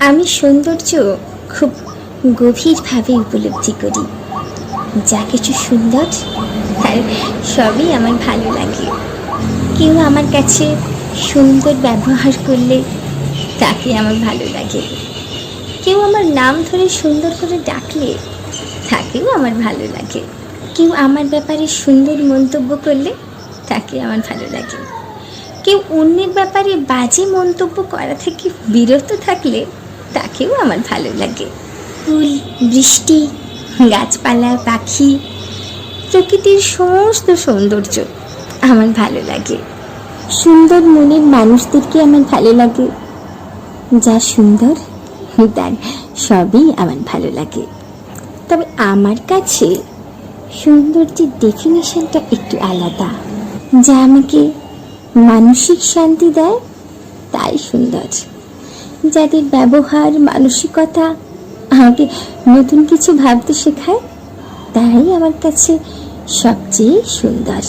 আমি সৌন্দর্য খুব গভীরভাবে উপলব্ধি করি। যা কিছু সুন্দর তার সবই আমার ভালো লাগে। কেউ আমার কাছে সুন্দর ব্যবহার করলে তাকে আমার ভালো লাগে। কেউ আমার নাম ধরে সুন্দর করে ডাকলে তাকেও আমার ভালো লাগে। কেউ আমার ব্যাপারে সুন্দর মন্তব্য করলে তাকে আমার ভালো লাগে। কেউ অন্যের ব্যাপারে বাজে মন্তব্য করা থেকে বিরত থাকলে তাকেও আমার ভালো লাগে। ফুল, বৃষ্টি, গাছপালা, পাখি, প্রকৃতির সমস্ত সৌন্দর্য আমার ভালো লাগে। সুন্দর মনের মানুষদেরকে আমার ভালো লাগে। যা সুন্দর, তার সবই আমার ভালো লাগে। তবে আমার কাছে সৌন্দর্যের ডেফিনেশনটা একটু আলাদা। যা আমাকে মানসিক শান্তি দেয়, তাই সুন্দর। যাদের ব্যবহার মানসিকতা আমাকে নতুন কিছু ভাবতে শেখায় তাই আমার কাছে সবচেয়ে সুন্দর।